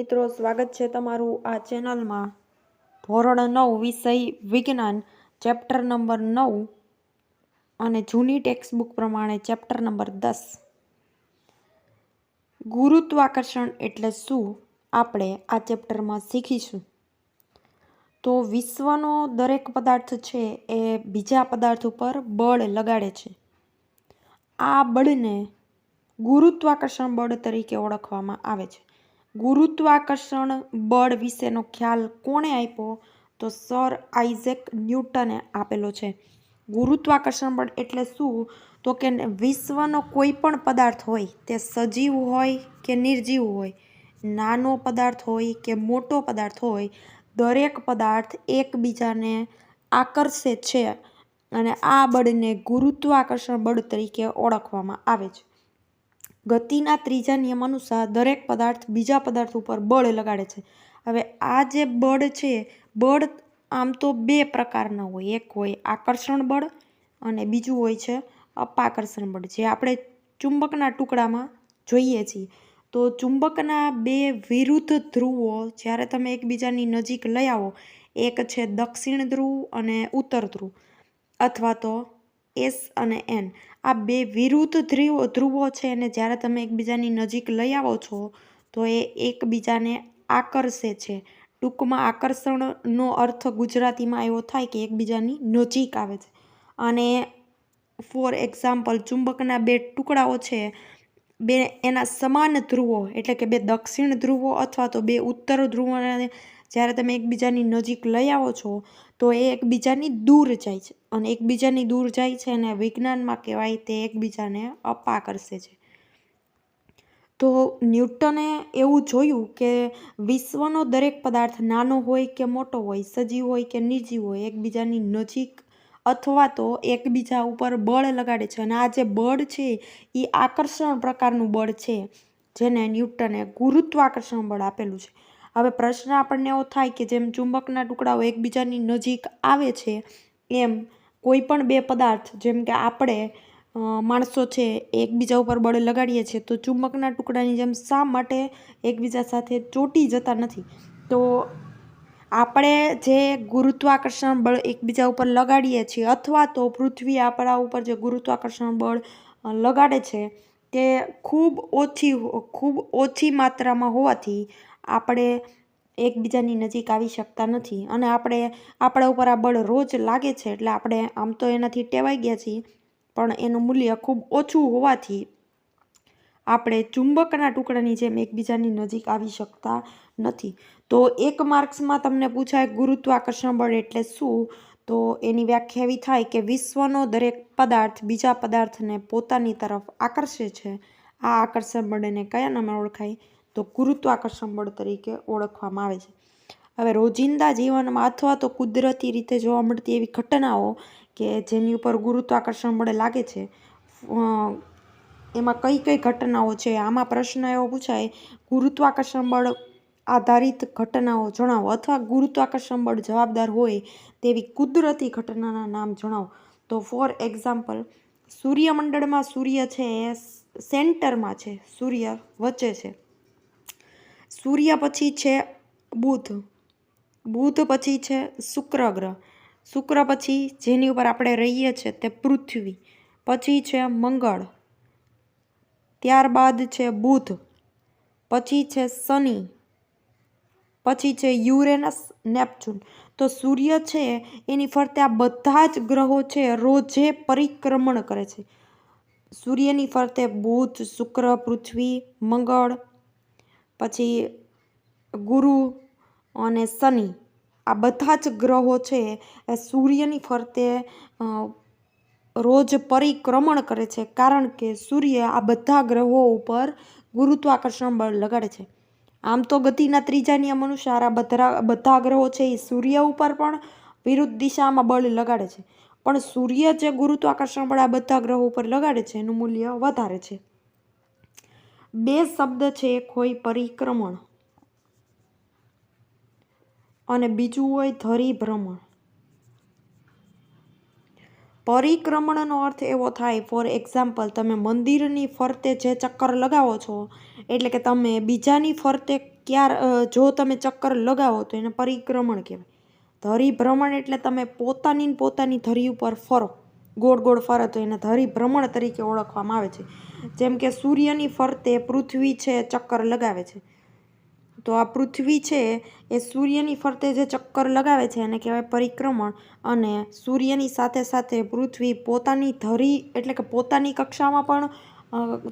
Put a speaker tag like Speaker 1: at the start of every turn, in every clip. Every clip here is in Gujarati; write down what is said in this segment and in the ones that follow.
Speaker 1: મિત્રો, સ્વાગત છે તમારું આ ચેનલમાં. ધોરણ નવ, વિષય વિજ્ઞાન, ચેપ્ટર નંબર નવ અને જૂની ટેક્સ્ટબુક પ્રમાણે ચેપ્ટર નંબર દસ. ગુરુત્વાકર્ષણ એટલે શું? આપણે આ ચેપ્ટરમાં શીખીશું. તો વિશ્વનો દરેક પદાર્થ છે એ બીજા પદાર્થ ઉપર બળ લગાડે છે. આ બળને ગુરુત્વાકર્ષણ બળ તરીકે ઓળખવામાં આવે છે. ગુરુત્વાકર્ષણ બળ વિશેનો ખ્યાલ કોણે આપ્યો? તો સર આઇઝેક ન્યૂટને આપેલો છે. ગુરુત્વાકર્ષણ બળ એટલે શું? તો કે વિશ્વનો કોઈ પણ પદાર્થ હોય, તે સજીવ હોય કે નિર્જીવ હોય, નાનો પદાર્થ હોય કે મોટો પદાર્થ હોય, દરેક પદાર્થ એકબીજાને આકર્ષે છે અને આ બળને ગુરુત્વાકર્ષણ બળ તરીકે ઓળખવામાં આવે છે. ગતિના ત્રીજા નિયમ અનુસાર દરેક પદાર્થ બીજા પદાર્થ ઉપર બળ લગાડે છે. હવે આ જે બળ છે, બળ આમ તો બે પ્રકારના હોય. એક હોય આકર્ષણ બળ અને બીજું હોય છે અપાકર્ષણ બળ. જે આપણે ચુંબકના ટુકડામાં જોઈએ છીએ, તો ચુંબકના બે વિરુદ્ધ ધ્રુવો જ્યારે તમે એકબીજાની નજીક લઈ આવો, એક છે દક્ષિણ ધ્રુવ અને ઉત્તર ધ્રુવ અથવા તો એસ અને એન. આ બે વિરુદ્ધ ધ્રુવો ધ્રુવો છે અને જ્યારે તમે એકબીજાની નજીક લઈ આવો છો, તો એ એકબીજાને આકર્ષે છે. ટૂંકમાં આકર્ષણનો અર્થ ગુજરાતીમાં એવો થાય કે એકબીજાની નજીક આવે છે. અને ફોર એક્ઝામ્પલ, ચુંબકના બે ટુકડાઓ છે. બે એના સમાન ધ્રુવો, એટલે કે બે દક્ષિણ ધ્રુવો અથવા તો બે ઉત્તર ધ્રુવોને જ્યારે તમે એકબીજાની નજીક લઈ આવો છો, તો એ એકબીજાની દૂર જાય છે. અને એકબીજાની દૂર જાય છે અને વિજ્ઞાનમાં કહેવાય તે એકબીજાને અપાકર્ષે છે. તો ન્યૂટને એવું જોયું કે વિશ્વનો દરેક પદાર્થ નાનો હોય કે મોટો હોય, સજીવ હોય કે નિર્જીવ હોય, એકબીજાની નજીક અથવા તો એકબીજા ઉપર બળ લગાડે છે. અને આ જે બળ છે એ આકર્ષણ પ્રકારનું બળ છે, જેને ન્યૂટને ગુરુત્વાકર્ષણ બળ આપેલું છે. હવે પ્રશ્ન આપણને એવો થાય કે જેમ ચુંબકના ટુકડાઓ એકબીજાની નજીક આવે છે, એમ કોઈ પણ બે પદાર્થ, જેમ કે આપણે માણસો છે, એકબીજા ઉપર બળ લગાડીએ છીએ, તો ચુંબકના ટુકડાની જેમ શા માટે એકબીજા સાથે ચોંટી જતા નથી? તો આપણે જે ગુરુત્વાકર્ષણ બળ એકબીજા ઉપર લગાડીએ છીએ અથવા તો પૃથ્વી આપણા ઉપર જે ગુરુત્વાકર્ષણ બળ લગાડે છે, તે ખૂબ ઓછી ખૂબ ઓછી માત્રામાં હોવાથી આપણે એકબીજાની નજીક આવી શકતા નથી અને આપણે આપણા ઉપર આ બળ રોજ લાગે છે, એટલે આપણે આમ તો એનાથી ટેવાઈ ગયા છીએ, પણ એનું મૂલ્ય ખૂબ ઓછું હોવાથી આપણે ચુંબકના ટુકડાની જેમ એકબીજાની નજીક આવી શકતા નથી. તો એક માર્ક્સમાં તમને પૂછાય ગુરુત્વાકર્ષણ બળ એટલે શું? તો એની વ્યાખ્યા એવી થાય કે વિશ્વનો દરેક પદાર્થ બીજા પદાર્થને પોતાની તરફ આકર્ષે છે. આ આકર્ષણ બળને કયા નામે ઓળખાય? તો ગુરુત્વાકર્ષણ બળ તરીકે ઓળખવામાં આવે છે. હવે રોજિંદા જીવનમાં અથવા તો કુદરતી રીતે જોવા મળતી એવી ઘટનાઓ કે જેની ઉપર ગુરુત્વાકર્ષણ બળે લાગે છે એમાં કઈ કઈ ઘટનાઓ છે? આમાં પ્રશ્ન એવો પૂછાય, ગુરુત્વાકર્ષણ બળ આધારિત ઘટનાઓ જણાવો અથવા ગુરુત્વાકર્ષણ બળ જવાબદાર હોય તેવી કુદરતી ઘટનાના નામ જણાવો. તો ફોર એક્ઝામ્પલ, સૂર્યમંડળમાં સૂર્ય છે એ સેન્ટરમાં છે, સૂર્ય વચ્ચે છે. સૂર્ય પછી છે બુધ. બુધ પછી છે શુક્ર ગ્રહ શુક્ર પછી જેની ઉપર આપણે રહીએ છીએ તે પૃથ્વી. પછી છે મંગળ. ત્યારબાદ છે બુધ. પછી છે શનિ. પછી છે યુરેનસ, નેપચ્યુન. તો સૂર્ય છે એની ફરતે આ બધા જ ગ્રહો છે રોજે પરિક્રમણ કરે છે. સૂર્યની ફરતે બુધ, શુક્ર, પૃથ્વી, મંગળ પછી ગુરુ અને શનિ, આ બધા જ ગ્રહો છે એ સૂર્યની ફરતે રોજ પરિક્રમણ કરે છે. કારણ કે સૂર્ય આ બધા ગ્રહો ઉપર ગુરુત્વાકર્ષણ બળ લગાડે છે. આમ તો ગતિના ત્રીજા નિયમ અનુસાર આ બધા બધા ગ્રહો છે એ સૂર્ય ઉપર પણ વિરુદ્ધ દિશામાં બળ લગાડે છે. પણ સૂર્ય જે ગુરુત્વાકર્ષણ બળ આ બધા ગ્રહો ઉપર લગાડે છે એનું મૂલ્ય વધારે છે. બે શબ્દ છે એક હોય પરિક્રમણ. અને બીજું હોય ધરીભ્રમણ. પરિક્રમણનો અર્થ એવો થાય ફોર એક્ઝામ્પલ તમે મંદિરની ફરતે જે ચક્કર લગાવો છો, એટલે કે તમે બીજાની ફરતે ક્યાર જો તમે ચક્કર લગાવો તો એને પરિક્રમણ કહેવાય. ધરી ભ્રમણ એટલે તમે પોતાની પોતાની ધરી ઉપર ફરો. ગોળ ગોળ ફરે તો એને ધરી ભ્રમણ તરીકે ઓળખવામાં આવે છે. જેમ કે સૂર્યની ફરતે પૃથ્વી છે ચક્કર લગાવે છે. તો આ પૃથ્વી છે એ સૂર્યની ફરતે જે ચક્કર લગાવે છે એને કહેવાય પરિક્રમણ. અને સૂર્યની સાથે સાથે પૃથ્વી પોતાની ધરી એટલે કે પોતાની કક્ષામાં પણ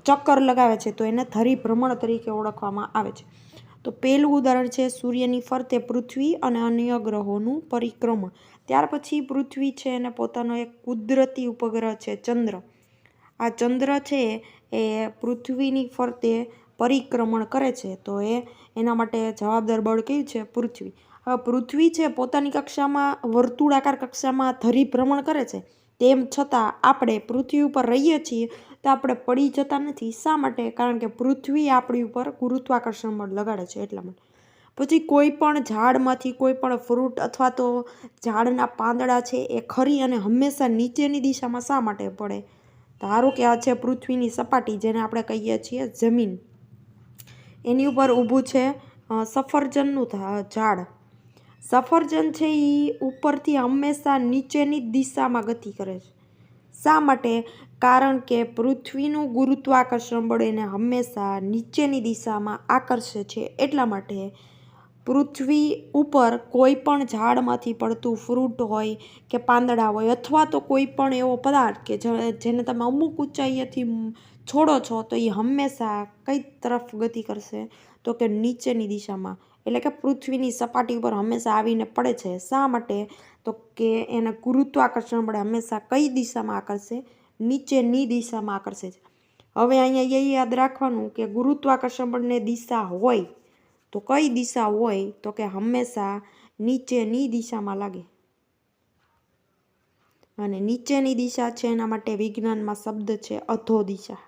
Speaker 1: ચક્કર લગાવે છે. તો એને ધરી ભ્રમણ તરીકે ઓળખવામાં આવે છે. તો પહેલું ઉદાહરણ છે સૂર્યની ફરતે પૃથ્વી અને અન્ય ગ્રહોનું પરિક્રમણ. ત્યાર પછી પૃથ્વી છે એને પોતાનો એક કુદરતી ઉપગ્રહ છે ચંદ્ર. આ ચંદ્ર છે એ પૃથ્વીની ફરતે પરિક્રમણ કરે છે. તો એ એના માટે જવાબદાર બળ કયું છે? પૃથ્વી. હવે પૃથ્વી છે પોતાની કક્ષામાં, વર્તુળાકાર કક્ષામાં ધરી ભ્રમણ કરે છે. તેમ છતાં આપણે પૃથ્વી ઉપર રહીએ છીએ તો આપણે પડી જતા નથી. શા માટે? કારણ કે પૃથ્વી આપણી ઉપર ગુરુત્વાકર્ષણ બળ લગાડે છે એટલા માટે. પછી કોઈ પણ ઝાડમાંથી કોઈ પણ ફ્રૂટ અથવા તો ઝાડના પાંદડા છે એ ખરી અને હંમેશા નીચેની દિશામાં શા માટે પડે? ધારો કે આ છે પૃથ્વીની સપાટી જેને આપણે કહીએ છીએ જમીન. એની ઉપર ઊભું છે સફરજનનું ઝાડ. સફરજન છે એ ઉપરથી હંમેશા નીચેની દિશામાં ગતિ કરે છે. શા માટે? કારણ કે પૃથ્વીનું ગુરુત્વાકર્ષણ બળ એને હંમેશા નીચેની દિશામાં આકર્ષે છે. એટલા માટે પૃથ્વી ઉપર કોઈ પણ ઝાડમાંથી પડતું ફ્રૂટ હોય કે પાંદડા હોય અથવા તો કોઈ પણ એવો પદાર્થ કે જેને તમે અમુક ઊંચાઈએથી છોડો છો, તો એ હંમેશા કઈ તરફ ગતિ કરશે. તો કે નીચેની દિશામાં. એટલે કે પૃથ્વીની સપાટી ઉપર હંમેશા આવીને પડે છે. શા માટે? તો કે એને ગુરુત્વાકર્ષણ બળ હંમેશા કઈ દિશામાં આકર્ષે? નીચેની દિશામાં આકર્ષે છે. હવે અહીંયા એ યાદ રાખવાનું કે ગુરુત્વાકર્ષણ બળને દિશા હોય તો કઈ દિશા હોય તો કે હંમેશા નીચેની દિશામાં લાગે. અને નીચેની દિશા છે એના માટે વિજ્ઞાનમાં શબ્દ છે અધો દિશા.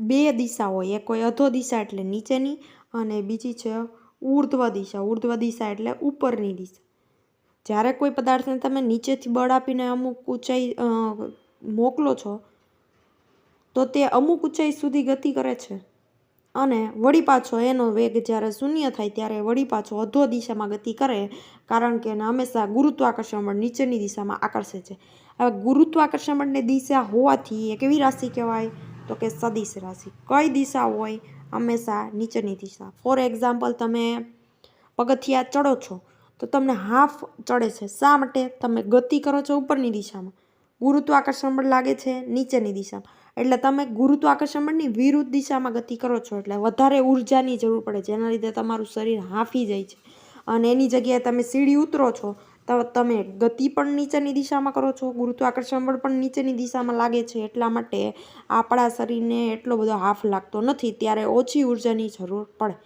Speaker 1: બે દિશા હોય, એક હોય અધો દિશા એટલે નીચેની અને બીજી છે ઉર્ધ્વ દિશા. ઉર્ધ્વ દિશા એટલે ઉપરની દિશા. જ્યારે કોઈ પદાર્થને તમે નીચેથી બળ આપીને અમુક ઊંચાઈ મોકલો છો, તો તે અમુક ઊંચાઈ સુધી ગતિ કરે છે. અને વળી પાછો એનો વેગ જ્યારે શૂન્ય થાય ત્યારે વળી પાછો અધો દિશામાં ગતિ કરે, કારણ કે એને હંમેશા ગુરુત્વાકર્ષણ બળ નીચેની દિશામાં આકર્ષે છે. હવે ગુરુત્વાકર્ષણ બળની દિશા હોવાથી એ કેવી રાશિ કહેવાય? તો કે સદિશ રાશિ. કઈ દિશા હોય? હંમેશા નીચેની દિશા. ફોર એક્ઝામ્પલ તમે પગથિયા ચડો છો, તો તમને હાફ ચડે છે. શા માટે? તમે ગતિ કરો છો ઉપરની દિશામાં. ગુરુત્વાકર્ષણ બળ લાગે છે નીચેની દિશામાં એટલે તમે ગુરુત્વાકર્ષણ બળની વિરુદ્ધ દિશામાં ગતિ કરો છો એટલે વધારે ઉર્જાની જરૂર પડે છે. જેના લીધે તમારું શરીર હાંફી જાય છે. અને એની જગ્યાએ તમે સીડી ઉતરો છો, તો તમે ગતિ પણ નીચેની દિશામાં કરો છો, ગુરુત્વાકર્ષણ બળ પણ નીચેની દિશામાં લાગે છે. એટલા માટે આપણા શરીરને એટલો બધો હાફ લાગતો નથી. ત્યારે ઓછી ઉર્જાની જરૂર પડે.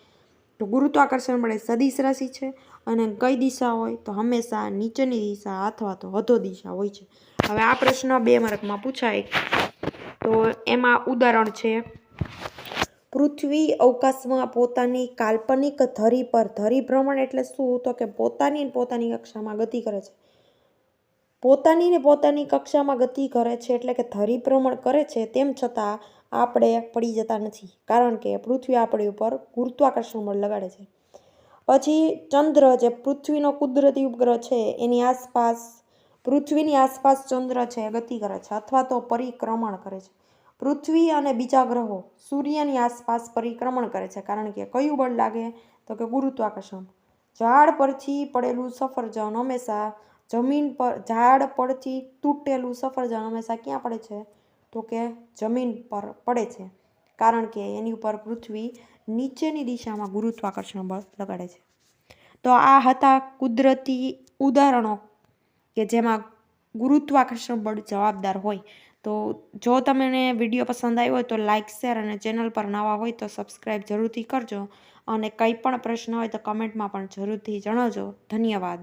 Speaker 1: તો ગુરુત્વાકર્ષણ બળ સદિશ રાશિ છે. અને કઈ દિશા હોય તો હંમેશા નીચેની દિશા અથવા તો અધો દિશા હોય છે. હવે આ પ્રશ્ન બે માર્કમાં પૂછાય. તો એમાં ઉદાહરણ છે, પૃથ્વી અવકાશમાં પોતાની કાલ્પનિક ધરી પર, ધરી ભ્રમણ એટલે શું? તો કે પોતાની પોતાની કક્ષામાં ગતિ કરે છે. પોતાની ને પોતાની કક્ષામાં ગતિ કરે છે એટલે કે ધરી ભ્રમણ કરે છે તેમ છતાં આપણે પડી જતા નથી. કારણ કે પૃથ્વી આપણી ઉપર ગુરુત્વાકર્ષણ બળ લગાડે છે. પછી ચંદ્ર જે પૃથ્વીનો કુદરતી ઉપગ્રહ છે, એની આસપાસ, પૃથ્વીની આસપાસ ચંદ્ર છે એ ગતિ કરે છે, અથવા તો પરિક્રમણ કરે છે. પૃથ્વી અને બીજા ગ્રહો સૂર્યની આસપાસ પરિક્રમણ કરે છે, કારણ કે કયું બળ લાગે? તો કે ગુરુત્વાકર્ષણ. ઝાડ પરથી પડેલું સફરજન હંમેશા જમીન પર, ઝાડ પરથી તૂટેલું સફરજન હંમેશા ક્યાં પડે છે? તો કે જમીન પર પડે છે. કારણ કે એની ઉપર પૃથ્વી નીચેની દિશામાં ગુરુત્વાકર્ષણ બળ લગાડે છે. તો આ હતા કુદરતી ઉદાહરણો કે જેમાં ગુરુત્વાકર્ષણ બળ જવાબદાર હોય. તો જો તમને વીડિયો પસંદ આવ્યો હોય તો લાઇક શેર અને ચેનલ પર નવા હોય તો સબસ્ક્રાઈબ જરૂરથી કરજો અને કંઈ પણ પ્રશ્ન હોય તો કમેન્ટમાં પણ જરૂરથી જણાવજો. ધન્યવાદ.